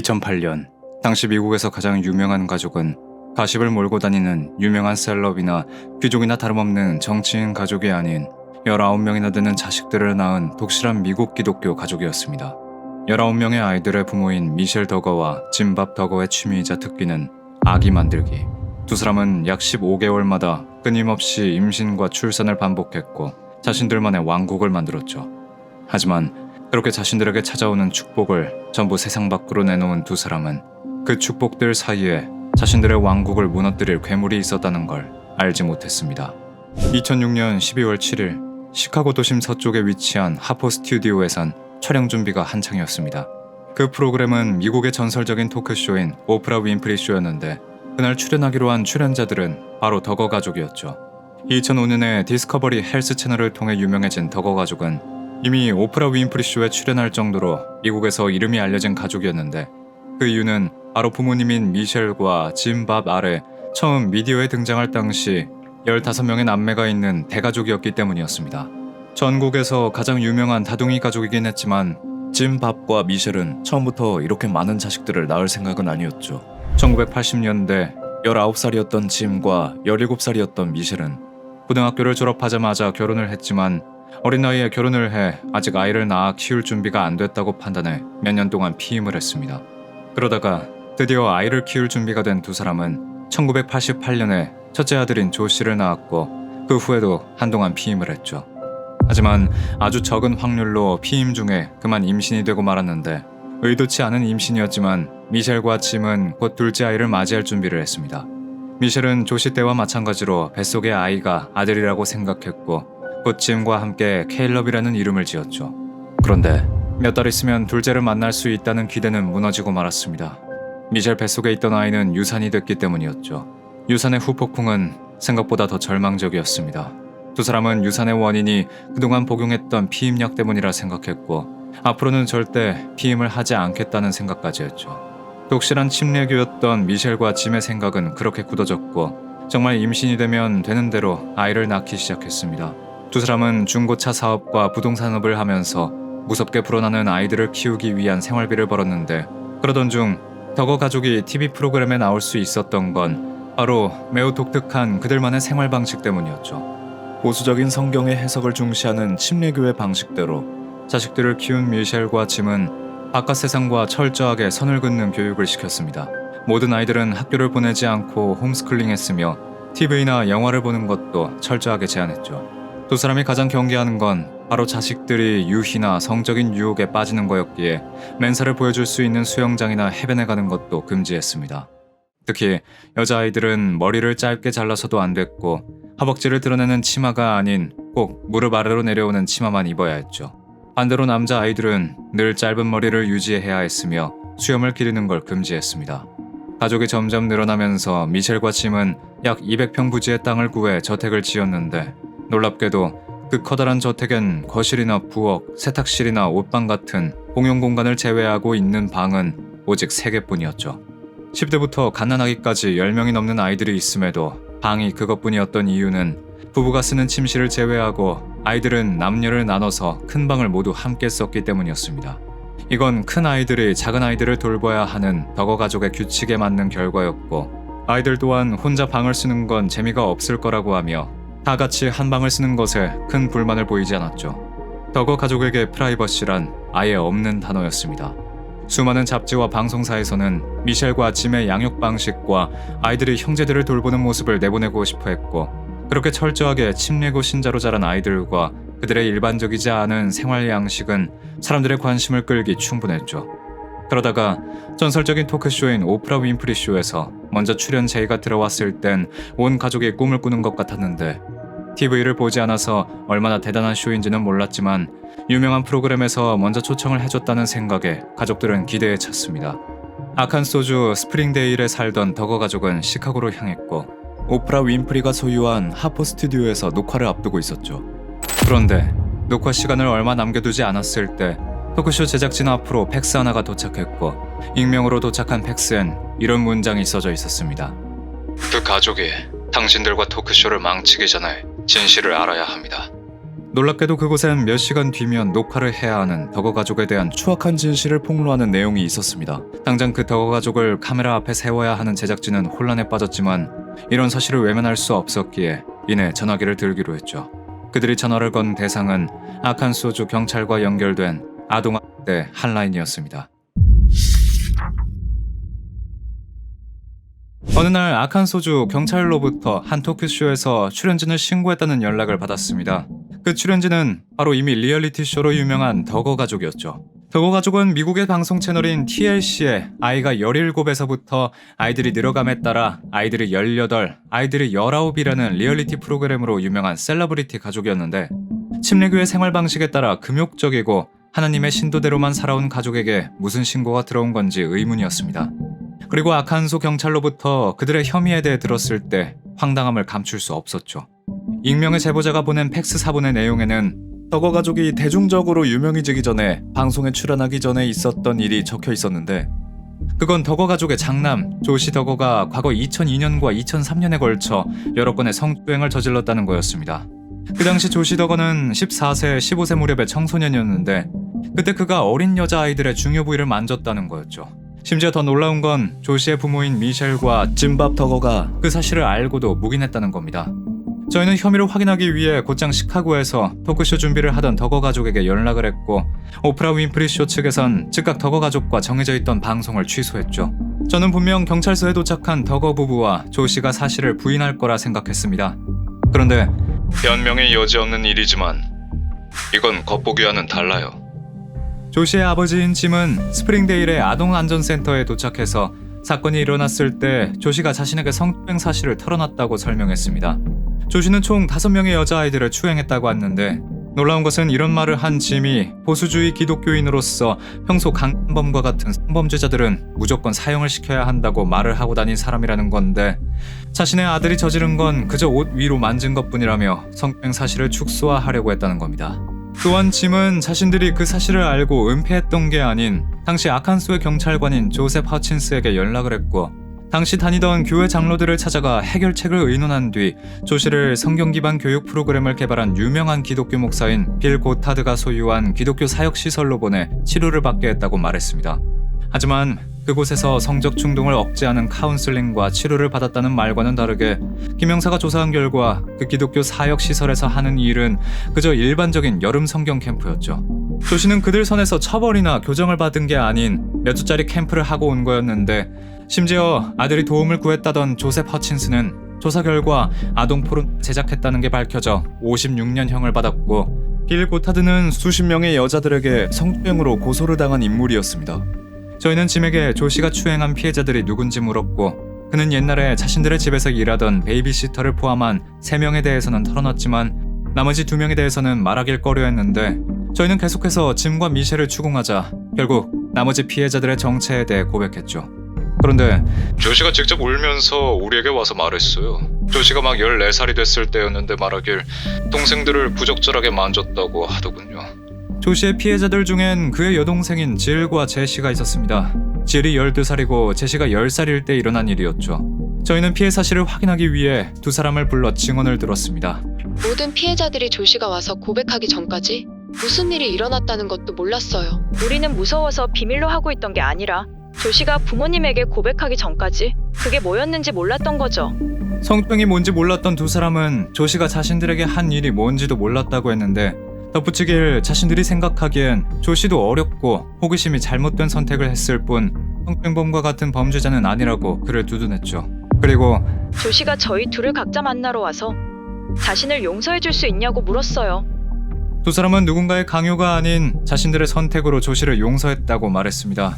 2008년 당시 미국에서 가장 유명한 가족은 가십을 몰고 다니는 유명한 셀럽이나 귀족이나 다름없는 정치인 가족이 아닌 19명이나 되는 자식들을 낳은 독실한 미국 기독교 가족이었습니다. 19명의 아이들의 부모인 미셸 더거와 짐밥 더거의 취미이자 특기는 아기 만들기. 두 사람은 약 15개월마다 끊임없이 임신과 출산을 반복했고 자신들만의 왕국을 만들었죠. 하지만 그렇게 자신들에게 찾아오는 축복을 전부 세상 밖으로 내놓은 두 사람은 그 축복들 사이에 자신들의 왕국을 무너뜨릴 괴물이 있었다는 걸 알지 못했습니다. 2006년 12월 7일 시카고 도심 서쪽에 위치한 하포 스튜디오에선 촬영 준비가 한창이었습니다. 그 프로그램은 미국의 전설적인 토크쇼인 오프라 윈프리 쇼였는데 그날 출연하기로 한 출연자들은 바로 더거 가족이었죠. 2005년에 디스커버리 헬스 채널을 통해 유명해진 더거 가족은 이미 오프라 윈프리 쇼에 출연할 정도로 미국에서 이름이 알려진 가족이었는데 그 이유는 바로 부모님인 미셸과 짐 밥 아래 처음 미디어에 등장할 당시 15명의 남매가 있는 대가족이었기 때문이었습니다. 전국에서 가장 유명한 다둥이 가족이긴 했지만 짐 밥과 미셸은 처음부터 이렇게 많은 자식들을 낳을 생각은 아니었죠. 1980년대 19살이었던 짐과 17살이었던 미셸은 고등학교를 졸업하자마자 결혼을 했지만 어린 나이에 결혼을 해 아직 아이를 낳아 키울 준비가 안 됐다고 판단해 몇 년 동안 피임을 했습니다. 그러다가 드디어 아이를 키울 준비가 된 두 사람은 1988년에 첫째 아들인 조 씨를 낳았고 그 후에도 한동안 피임을 했죠. 하지만 아주 적은 확률로 피임 중에 그만 임신이 되고 말았는데 의도치 않은 임신이었지만 미셸과 짐은 곧 둘째 아이를 맞이할 준비를 했습니다. 미셸은 조씨 때와 마찬가지로 뱃속의 아이가 아들이라고 생각했고 곧 짐과 함께 케일럽이라는 이름을 지었죠. 그런데 몇 달 있으면 둘째를 만날 수 있다는 기대는 무너지고 말았습니다. 미셸 뱃속에 있던 아이는 유산이 됐기 때문이었죠. 유산의 후폭풍은 생각보다 더 절망적이었습니다. 두 사람은 유산의 원인이 그동안 복용했던 피임약 때문이라 생각했고 앞으로는 절대 피임을 하지 않겠다는 생각까지 했죠. 독실한 침례교였던 미셸과 짐의 생각은 그렇게 굳어졌고 정말 임신이 되면 되는 대로 아이를 낳기 시작했습니다. 두 사람은 중고차 사업과 부동산업을 하면서 무섭게 불어나는 아이들을 키우기 위한 생활비를 벌었는데 그러던 중 더거 가족이 TV 프로그램에 나올 수 있었던 건 바로 매우 독특한 그들만의 생활 방식 때문이었죠. 보수적인 성경의 해석을 중시하는 침례교의 방식대로 자식들을 키운 미셸과 짐은 바깥 세상과 철저하게 선을 긋는 교육을 시켰습니다. 모든 아이들은 학교를 보내지 않고 홈스쿨링 했으며 TV나 영화를 보는 것도 철저하게 제한했죠. 두 사람이 가장 경계하는 건 바로 자식들이 유희나 성적인 유혹에 빠지는 거였기에 맨살을 보여줄 수 있는 수영장이나 해변에 가는 것도 금지했습니다. 특히 여자아이들은 머리를 짧게 잘라서도 안 됐고 허벅지를 드러내는 치마가 아닌 꼭 무릎 아래로 내려오는 치마만 입어야 했죠. 반대로 남자아이들은 늘 짧은 머리를 유지해야 했으며 수염을 기르는 걸 금지했습니다. 가족이 점점 늘어나면서 미셸과 짐은 약 200평 부지의 땅을 구해 저택을 지었는데 놀랍게도 그 커다란 저택엔 거실이나 부엌, 세탁실이나 옷방 같은 공용 공간을 제외하고 있는 방은 오직 3개뿐이었죠. 10대부터 갓난아기까지 10명이 넘는 아이들이 있음에도 방이 그것뿐이었던 이유는 부부가 쓰는 침실을 제외하고 아이들은 남녀를 나눠서 큰 방을 모두 함께 썼기 때문이었습니다. 이건 큰 아이들이 작은 아이들을 돌봐야 하는 더거 가족의 규칙에 맞는 결과였고 아이들 또한 혼자 방을 쓰는 건 재미가 없을 거라고 하며 다 같이 한 방을 쓰는 것에 큰 불만을 보이지 않았죠. 더거 가족에게 프라이버시란 아예 없는 단어였습니다. 수많은 잡지와 방송사에서는 미셸과 짐의 양육 방식과 아이들이 형제들을 돌보는 모습을 내보내고 싶어 했고 그렇게 철저하게 침례고 신자로 자란 아이들과 그들의 일반적이지 않은 생활 양식은 사람들의 관심을 끌기 충분했죠. 그러다가 전설적인 토크쇼인 오프라 윈프리 쇼에서 먼저 출연 제의가 들어왔을 땐 온 가족이 꿈을 꾸는 것 같았는데 TV를 보지 않아서 얼마나 대단한 쇼인지는 몰랐지만 유명한 프로그램에서 먼저 초청을 해줬다는 생각에 가족들은 기대에 찼습니다. 아칸 소주 스프링데일에 살던 더거 가족은 시카고로 향했고 오프라 윈프리가 소유한 하포 스튜디오에서 녹화를 앞두고 있었죠. 그런데 녹화 시간을 얼마 남겨두지 않았을 때 토크쇼 제작진 앞으로 팩스 하나가 도착했고 익명으로 도착한 팩스엔 이런 문장이 써져 있었습니다. 그 가족이 당신들과 토크쇼를 망치기 전에 진실을 알아야 합니다. 놀랍게도 그곳엔 몇 시간 뒤면 녹화를 해야 하는 덕어 가족에 대한 추악한 진실을 폭로하는 내용이 있었습니다. 당장 그 덕어 가족을 카메라 앞에 세워야 하는 제작진은 혼란에 빠졌지만 이런 사실을 외면할 수 없었기에 이내 전화기를 들기로 했죠. 그들이 전화를 건 대상은 아칸소주 경찰과 연결된 아동학대 한라인이었습니다. 어느 날 아칸소주 경찰로부터 한 토크쇼에서 출연진을 신고했다는 연락을 받았습니다. 그 출연진은 바로 이미 리얼리티 쇼로 유명한 덕어 가족이었죠. 덕어 가족은 미국의 방송 채널인 TLC에 아이가 17에서부터 아이들이 늘어감에 따라 아이들이 18, 아이들이 19이라는 리얼리티 프로그램으로 유명한 셀러브리티 가족이었는데 침례교회 생활 방식에 따라 금욕적이고 하나님의 신도대로만 살아온 가족에게 무슨 신고가 들어온 건지 의문이었습니다. 그리고 아칸소 경찰로부터 그들의 혐의에 대해 들었을 때 황당함을 감출 수 없었죠. 익명의 제보자가 보낸 팩스 사본의 내용에는 덕어 가족이 대중적으로 유명해지기 전에 방송에 출연하기 전에 있었던 일이 적혀 있었는데 그건 덕어 가족의 장남 조시 덕어가 과거 2002년과 2003년에 걸쳐 여러 건의 성추행을 저질렀다는 거였습니다. 그 당시 조시 덕어는 14세, 15세 무렵의 청소년이었는데 그때 그가 어린 여자 아이들의 중요 부위를 만졌다는 거였죠. 심지어 더 놀라운 건 조시의 부모인 미셸과 짐밥 덕어가 그 사실을 알고도 묵인했다는 겁니다. 저희는 혐의를 확인하기 위해 곧장 시카고에서 토크쇼 준비를 하던 덕어 가족에게 연락을 했고 오프라 윈프리 쇼 측에선 즉각 덕어 가족과 정해져 있던 방송을 취소했죠. 저는 분명 경찰서에 도착한 덕어 부부와 조 씨가 사실을 부인할 거라 생각했습니다. 그런데 변명의 여지 없는 일이지만 이건 겉보기와는 달라요. 조 씨의 아버지인 짐은 스프링데일의 아동안전센터에 도착해서 사건이 일어났을 때 조 씨가 자신에게 성추행 사실을 털어놨다고 설명했습니다. 조 씨는 총 5명의 여자아이들을 추행했다고 했는데 놀라운 것은 이런 말을 한 짐이 보수주의 기독교인으로서 평소 강범과 같은 성범죄자들은 무조건 사형을 시켜야 한다고 말을 하고 다닌 사람이라는 건데 자신의 아들이 저지른 건 그저 옷 위로 만진 것뿐이라며 성추행 사실을 축소화하려고 했다는 겁니다. 또한 짐은 자신들이 그 사실을 알고 은폐했던 게 아닌 당시 아칸소의 경찰관인 조셉 하친스에게 연락을 했고 당시 다니던 교회 장로들을 찾아가 해결책을 의논한 뒤 조씨를 성경 기반 교육 프로그램을 개발한 유명한 기독교 목사인 빌 고타드가 소유한 기독교 사역 시설로 보내 치료를 받게 했다고 말했습니다. 하지만 그곳에서 성적 충동을 억제하는 카운슬링과 치료를 받았다는 말과는 다르게 김영사가 조사한 결과 그 기독교 사역 시설에서 하는 일은 그저 일반적인 여름 성경 캠프였죠. 조 씨는 그들 선에서 처벌이나 교정을 받은 게 아닌 몇 주짜리 캠프를 하고 온 거였는데 심지어 아들이 도움을 구했다던 조셉 허친스는 조사 결과 아동 포르 제작했다는 게 밝혀져 56년형을 받았고 빌 고타드는 수십 명의 여자들에게 성추행으로 고소를 당한 인물이었습니다. 저희는 짐에게 조 씨가 추행한 피해자들이 누군지 물었고 그는 옛날에 자신들의 집에서 일하던 베이비시터를 포함한 3명에 대해서는 털어놨지만 나머지 2명에 대해서는 말하길 꺼려했는데 저희는 계속해서 짐과 미셸을 추궁하자 결국 나머지 피해자들의 정체에 대해 고백했죠. 그런데 조씨가 직접 울면서 우리에게 와서 말했어요. 조씨가 막 14살이 됐을 때였는데 말하길 동생들을 부적절하게 만졌다고 하더군요. 조씨의 피해자들 중엔 그의 여동생인 질과 제시가 있었습니다. 질이 12살이고 제시가 10살일 때 일어난 일이었죠. 저희는 피해 사실을 확인하기 위해 두 사람을 불러 증언을 들었습니다. 모든 피해자들이 조씨가 와서 고백하기 전까지 무슨 일이 일어났다는 것도 몰랐어요. 우리는 무서워서 비밀로 하고 있던 게 아니라 조씨가 부모님에게 고백하기 전까지 그게 뭐였는지 몰랐던 거죠. 성병이 뭔지 몰랐던 두 사람은 조씨가 자신들에게 한 일이 뭔지도 몰랐다고 했는데 덧붙이길 자신들이 생각하기엔 조 씨도 어렵고 호기심이 잘못된 선택을 했을 뿐 성병범과 같은 범죄자는 아니라고 그를 두둔했죠. 그리고 조 씨가 저희 둘을 각자 만나러 와서 자신을 용서해 줄 수 있냐고 물었어요. 두 사람은 누군가의 강요가 아닌 자신들의 선택으로 조 씨를 용서했다고 말했습니다.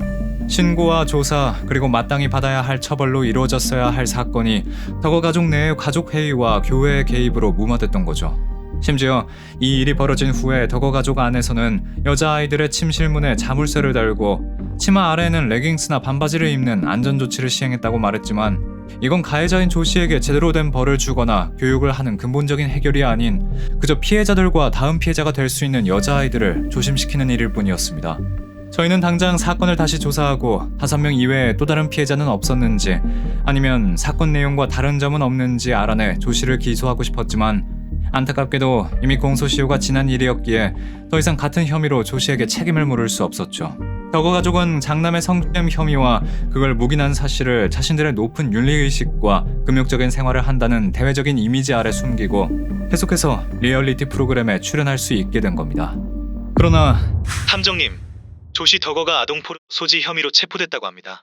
신고와 조사 그리고 마땅히 받아야 할 처벌로 이루어졌어야 할 사건이 덕어 가족 내의 가족 회의와 교회의 개입으로 무마됐던 거죠. 심지어 이 일이 벌어진 후에 덕어 가족 안에서는 여자아이들의 침실문에 자물쇠를 달고 치마 아래에는 레깅스나 반바지를 입는 안전조치를 시행했다고 말했지만 이건 가해자인 조 씨에게 제대로 된 벌을 주거나 교육을 하는 근본적인 해결이 아닌 그저 피해자들과 다음 피해자가 될 수 있는 여자아이들을 조심시키는 일일 뿐이었습니다. 저희는 당장 사건을 다시 조사하고 다섯 명 이외에 또 다른 피해자는 없었는지 아니면 사건 내용과 다른 점은 없는지 알아내 조 씨를 기소하고 싶었지만 안타깝게도 이미 공소시효가 지난 일이었기에 더 이상 같은 혐의로 조 씨에게 책임을 물을 수 없었죠. 덕어 가족은 장남의 성추행 혐의와 그걸 묵인한 사실을 자신들의 높은 윤리의식과 금욕적인 생활을 한다는 대외적인 이미지 아래 숨기고 계속해서 리얼리티 프로그램에 출연할 수 있게 된 겁니다. 그러나 탐정님, 조시 덕어가 아동 포르 소지 혐의로 체포됐다고 합니다.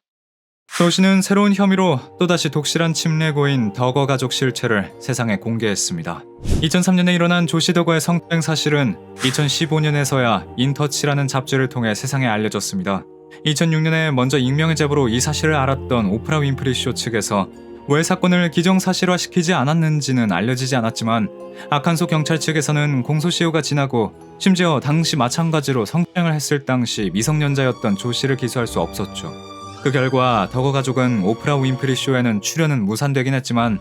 조 씨는 새로운 혐의로 또다시 독실한 침례고인 덕어 가족 실체를 세상에 공개했습니다. 2003년에 일어난 조시 덕어의 성추행 사실은 2015년에서야 인터치라는 잡지를 통해 세상에 알려졌습니다. 2006년에 먼저 익명의 제보로 이 사실을 알았던 오프라 윈프리 쇼 측에서 왜 사건을 기정사실화시키지 않았는지는 알려지지 않았지만 아칸소 경찰 측에서는 공소시효가 지나고 심지어 당시 마찬가지로 성추행을 했을 당시 미성년자였던 조 씨를 기소할 수 없었죠. 그 결과 덕어 가족은 오프라 윈프리 쇼에는 출연은 무산되긴 했지만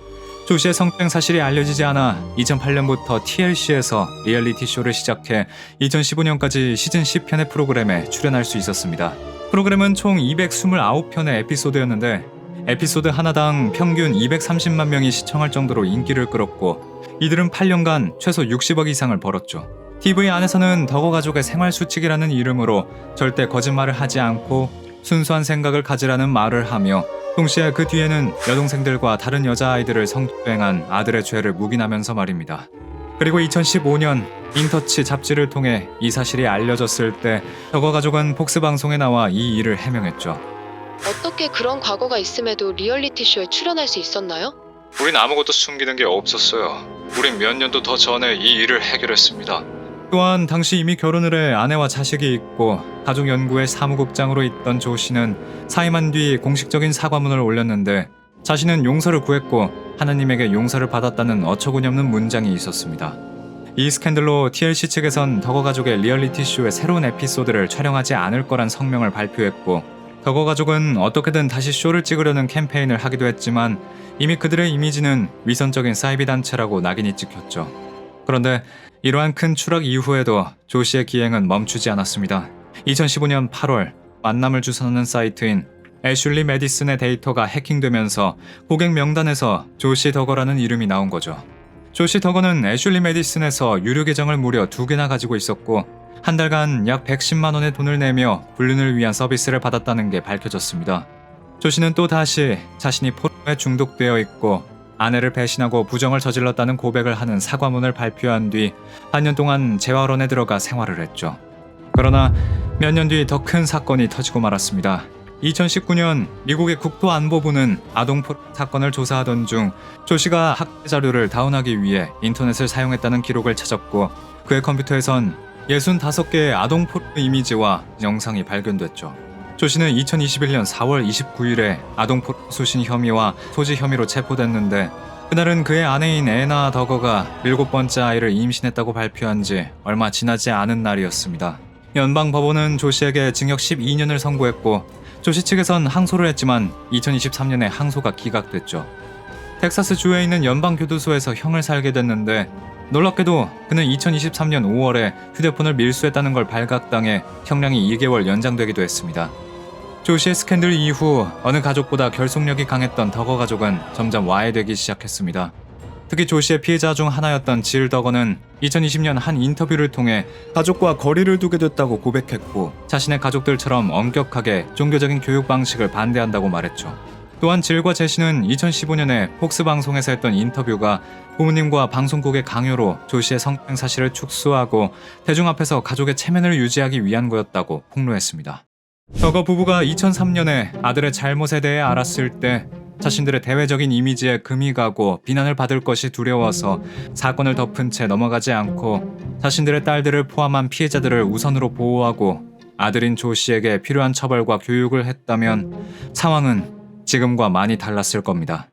조 씨의 성추행 사실이 알려지지 않아 2008년부터 TLC에서 리얼리티 쇼를 시작해 2015년까지 시즌 10편의 프로그램에 출연할 수 있었습니다. 프로그램은 총 229편의 에피소드였는데 에피소드 하나당 평균 230만 명이 시청할 정도로 인기를 끌었고 이들은 8년간 최소 60억 이상을 벌었죠. TV 안에서는 덕어 가족의 생활 수칙이라는 이름으로 절대 거짓말을 하지 않고 순수한 생각을 가지라는 말을 하며 동시에 그 뒤에는 여동생들과 다른 여자아이들을 성추행한 아들의 죄를 묵인하면서 말입니다. 그리고 2015년 인터치 잡지를 통해 이 사실이 알려졌을 때 덕어 가족은 폭스 방송에 나와 이 일을 해명했죠. 어떻게 그런 과거가 있음에도 리얼리티 쇼에 출연할 수 있었나요? 우린 아무것도 숨기는 게 없었어요. 우린 몇 년도 더 전에 이 일을 해결했습니다. 또한 당시 이미 결혼을 해 아내와 자식이 있고 가족 연구의 사무국장으로 있던 조 씨는 사임한 뒤 공식적인 사과문을 올렸는데 자신은 용서를 구했고 하나님에게 용서를 받았다는 어처구니없는 문장이 있었습니다. 이 스캔들로 TLC 측에선 덕어 가족의 리얼리티 쇼의 새로운 에피소드를 촬영하지 않을 거란 성명을 발표했고 덕어 가족은 어떻게든 다시 쇼를 찍으려는 캠페인을 하기도 했지만 이미 그들의 이미지는 위선적인 사이비 단체라고 낙인이 찍혔죠. 그런데 이러한 큰 추락 이후에도 조 씨의 기행은 멈추지 않았습니다. 2015년 8월 만남을 주선하는 사이트인 애슐리 메디슨의 데이터가 해킹되면서 고객 명단에서 조시 덕어라는 이름이 나온 거죠. 조시 덕어는 애슐리 메디슨에서 유료 계정을 무려 두 개나 가지고 있었고 한 달간 약 110만 원의 돈을 내며 불륜을 위한 서비스를 받았다는 게 밝혀졌습니다. 조 씨는 또 다시 자신이 포르노에 중독되어 있고 아내를 배신하고 부정을 저질렀다는 고백을 하는 사과문을 발표한 뒤 반년 동안 재활원에 들어가 생활을 했죠. 그러나 몇 년 뒤 더 큰 사건이 터지고 말았습니다. 2019년 미국의 국토안보부는 아동 포 사건을 조사하던 중 조 씨가 학대 자료를 다운하기 위해 인터넷을 사용했다는 기록을 찾았고 그의 컴퓨터에선 65개의 아동 포 이미지와 영상이 발견됐죠. 조 씨는 2021년 4월 29일에 아동 포 수신 혐의와 소지 혐의로 체포됐는데 그날은 그의 아내인 애나 더거가 일곱 번째 아이를 임신했다고 발표한 지 얼마 지나지 않은 날이었습니다. 연방 법원은 조 씨에게 징역 12년을 선고했고 조 씨 측에선 항소를 했지만 2023년에 항소가 기각됐죠. 텍사스 주에 있는 연방 교도소에서 형을 살게 됐는데 놀랍게도 그는 2023년 5월에 휴대폰을 밀수했다는 걸 발각당해 형량이 2개월 연장되기도 했습니다. 조 씨의 스캔들 이후 어느 가족보다 결속력이 강했던 덕어 가족은 점점 와해되기 시작했습니다. 특히 조 씨의 피해자 중 하나였던 질 덕어는 2020년 한 인터뷰를 통해 가족과 거리를 두게 됐다고 고백했고 자신의 가족들처럼 엄격하게 종교적인 교육 방식을 반대한다고 말했죠. 또한 질과 제시는 2015년에 폭스 방송에서 했던 인터뷰가 부모님과 방송국의 강요로 조 씨의 성추행 사실을 축소하고 대중 앞에서 가족의 체면을 유지하기 위한 거였다고 폭로했습니다. 덕어 부부가 2003년에 아들의 잘못에 대해 알았을 때 자신들의 대외적인 이미지에 금이 가고 비난을 받을 것이 두려워서 사건을 덮은 채 넘어가지 않고 자신들의 딸들을 포함한 피해자들을 우선으로 보호하고 아들인 조 씨에게 필요한 처벌과 교육을 했다면 상황은 지금과 많이 달랐을 겁니다.